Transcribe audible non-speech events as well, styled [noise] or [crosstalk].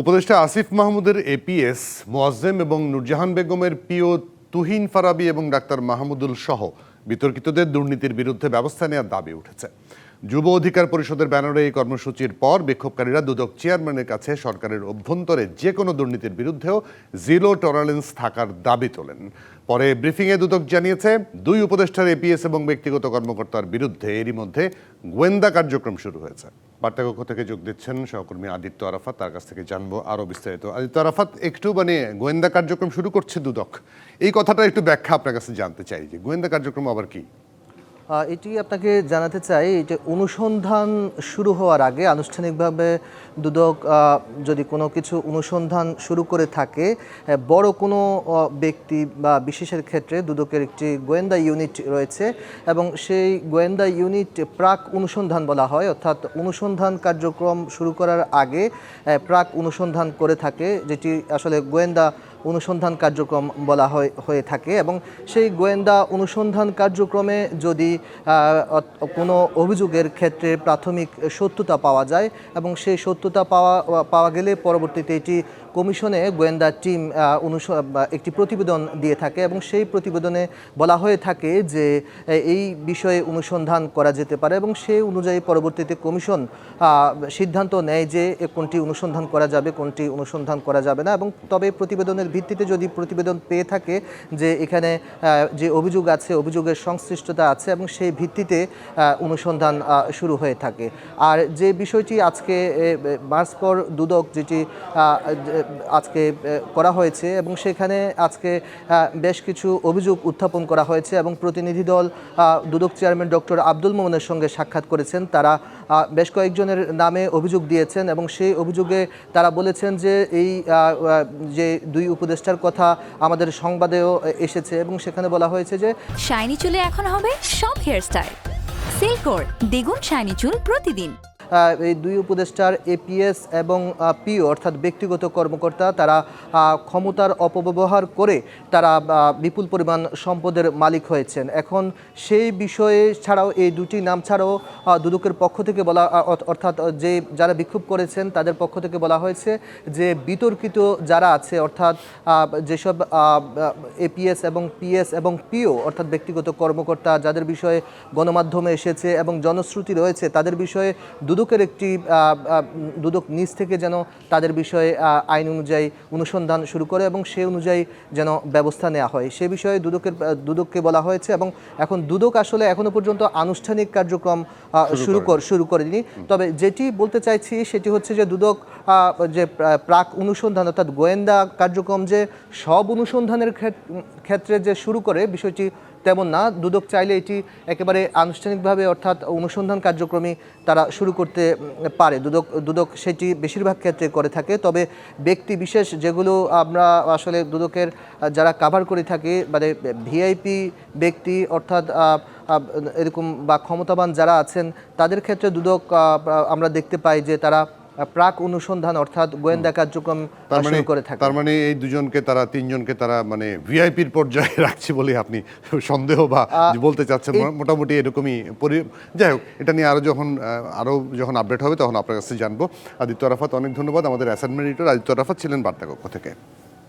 উপদেষ্টা আসিফ মাহমুদের এপিএস মোয়াজ্জেম এবং নুরজাহান বেগমের পিও তুহিন ফারাবি এবং ডাক্তার মাহমুদুল সহ বিতর্কিতদের দুর্নীতির বিরুদ্ধে ব্যবস্থা নেওয়ার দাবি উঠেছে। যুব অধিকার পরিষদের ব্যানারে এই কর্মসূচির পর বিক্ষোভকারীরা দুদক চেয়ারম্যানের কাছে সরকারের অভ্যন্তরে যে কোনো দুর্নীতির বিরুদ্ধেও জিরো টলারেন্স থাকার দাবি তোলেন। পরে ব্রিফিংয়ে দুদক জানিয়েছে, দুই উপদেষ্টার এপিএস এবং ব্যক্তিগত কর্মকর্তার বিরুদ্ধে এরই মধ্যে গোয়েন্দা কার্যক্রম শুরু হয়েছে। বার্তাকক্ষ থেকে যোগ দিচ্ছেন সহকর্মী আদিত্য আরাফাত। তার কাছ থেকে জানব আরও বিস্তারিত। আদিত্য আরাফাত, একটু মানে গোয়েন্দা কার্যক্রম শুরু করছে দুদক। এই কথাটা একটু ব্যাখ্যা আপনার কাছে জানতে চাই যে গোয়েন্দা কার্যক্রম আবার কি? এটি আপনাকে জানাতে চাই যে অনুসন্ধান শুরু হওয়ার আগে আনুষ্ঠানিকভাবে দুদক যদি কোনো কিছু অনুসন্ধান শুরু করে থাকে বড় কোনো ব্যক্তি বা বিশেষের ক্ষেত্রে দুদকের একটি গোয়েন্দা ইউনিট রয়েছে এবং সেই গোয়েন্দা ইউনিট প্রাক অনুসন্ধান বলা হয়, অর্থাৎ অনুসন্ধান কার্যক্রম শুরু করার আগে প্রাক অনুসন্ধান করে থাকে, যেটি আসলে গোয়েন্দা অনুসন্ধান কার্যক্রম বলা হয়, হয়ে থাকে এবং সেই গোয়েন্দা অনুসন্ধান কার্যক্রমে যদি কোনো অভিযোগের ক্ষেত্রে প্রাথমিক সত্যতা পাওয়া যায় এবং সেই সত্যতা পাওয়া পাওয়া গেলে পরবর্তীতে এটি কমিশনে গোয়েন্দা টিম একটি প্রতিবেদন দিয়ে থাকে এবং সেই প্রতিবেদনে বলা হয়ে থাকে যে এই বিষয়ে অনুসন্ধান করা যেতে পারে এবং সেই অনুযায়ী পরবর্তীতে কমিশন সিদ্ধান্ত নেয় যে কোনটি অনুসন্ধান করা যাবে, কোনটি অনুসন্ধান করা যাবে না এবং তবে প্রতিবেদনের ভিত্তিতে যদি প্রতিবেদন পেয়ে থাকে যে, এখানে যে অভিযোগ আছে, অভিযোগের সংশ্লিষ্টতা আছে এবং সেই ভিত্তিতে অনুসন্ধান শুরু হয়ে থাকে। আর যে বিষয়টি আজকে মার্চ পর দুদক যেটি আজকে করা হয়েছে এবং সেখানে আজকে বেশ কিছু অভিযোগ উত্থাপন করা হয়েছে এবং প্রতিনিধি দল দুদক চেয়ারম্যান ডক্টর আব্দুল মোমনের সঙ্গে সাক্ষাৎ করেছেন। তারা বেশ কয়েকজনের নামে অভিযোগ দিয়েছেন এবং সেই অভিযোগে তারা বলেছেন যে এই যে দুই উপদেষ্টার কথা আমাদের সংবাদেও এসেছে এবং সেখানে বলা হয়েছে যে শাইনি চুলে এখন হবে সব হেয়ারস্টাইল। সিল্কোর দ্বিগুণ শাইনি চুল প্রতিদিন। এই দুই উপদেষ্টার এপিএস এবং পিও, অর্থাৎ ব্যক্তিগত কর্মকর্তা, তারা ক্ষমতার অপব্যবহার করে তারা বিপুল পরিমাণ সম্পদের মালিক হয়েছেন। এখন সেই বিষয়ে ছাড়াও এই দুটি নাম ছাড়াও দুদকের পক্ষ থেকে বলা অর্থাৎ যে যারা বিক্ষোভ করেছেন, তাদের পক্ষ থেকে বলা হয়েছে যে বিতর্কিত যারা আছে, অর্থাৎ যেসব এপিএস এবং পিএস এবং পিও, অর্থাৎ ব্যক্তিগত কর্মকর্তা, যাদের বিষয়ে গণমাধ্যমে এসেছে এবং জনশ্রুতি রয়েছে, তাদের বিষয়ে দুদকের একটি দুদক নিজ থেকে যেন তাদের বিষয়ে আইন অনুযায়ী অনুসন্ধান শুরু করে এবং সে অনুযায়ী যেন ব্যবস্থা নেওয়া হয়। সে বিষয়ে দুদকের দুদককে বলা হয়েছে এবং এখন দুদক আসলে এখনও পর্যন্ত আনুষ্ঠানিক কার্যক্রম শুরু কর শুরু করেনি। তবে যেটি বলতে চাইছি সেটি হচ্ছে যে দুদক যে প্রাক অনুসন্ধান অর্থাৎ গোয়েন্দা কার্যক্রম যে সব অনুসন্ধানের ক্ষেত- ক্ষেত্রে যে শুরু করে বিষয়টি তেমন না। দুদক চাইলে এটি একেবারে আনুষ্ঠানিকভাবে অর্থাৎ অনুসন্ধান কার্যক্রমে তারা শুরু করতে পারে। দুদক দুদক সেটি বেশিরভাগ ক্ষেত্রে করে থাকে। তবে ব্যক্তি বিশেষ যেগুলো আমরা আসলে দুদকের যারা কাভার করে থাকি মানে ভিআইপি ব্যক্তি অর্থাৎ এরকম বা ক্ষমতাবান যারা আছেন, তাদের ক্ষেত্রে দুদক আমরা দেখতে পাই যে তারা প্রাক অনুসন্ধান অর্থাৎ গোয়েন্দা কার্যক্রম মানে শুরু করে থাকে তার মানে এই দুজনকে তারা তিনজনকে তারা মানে ভিআইপির পর্যায়ে [laughs] রাখছে বলে আপনি সন্দেহ বা বলতে চাচ্ছেন মোটামুটি এরকমই পরি- যাই হোক এটা নিয়ে আরও যখন আরও আরও যখন আপডেট হবে তখন আপনার কাছে জানব। আদিত্য রাফাত অনেক ধন্যবাদ। আমাদের অ্যাসাইনমেন্ট এডিটর আদিত্য রাফাত ছিলেন বার্তাকক্ষ থেকে।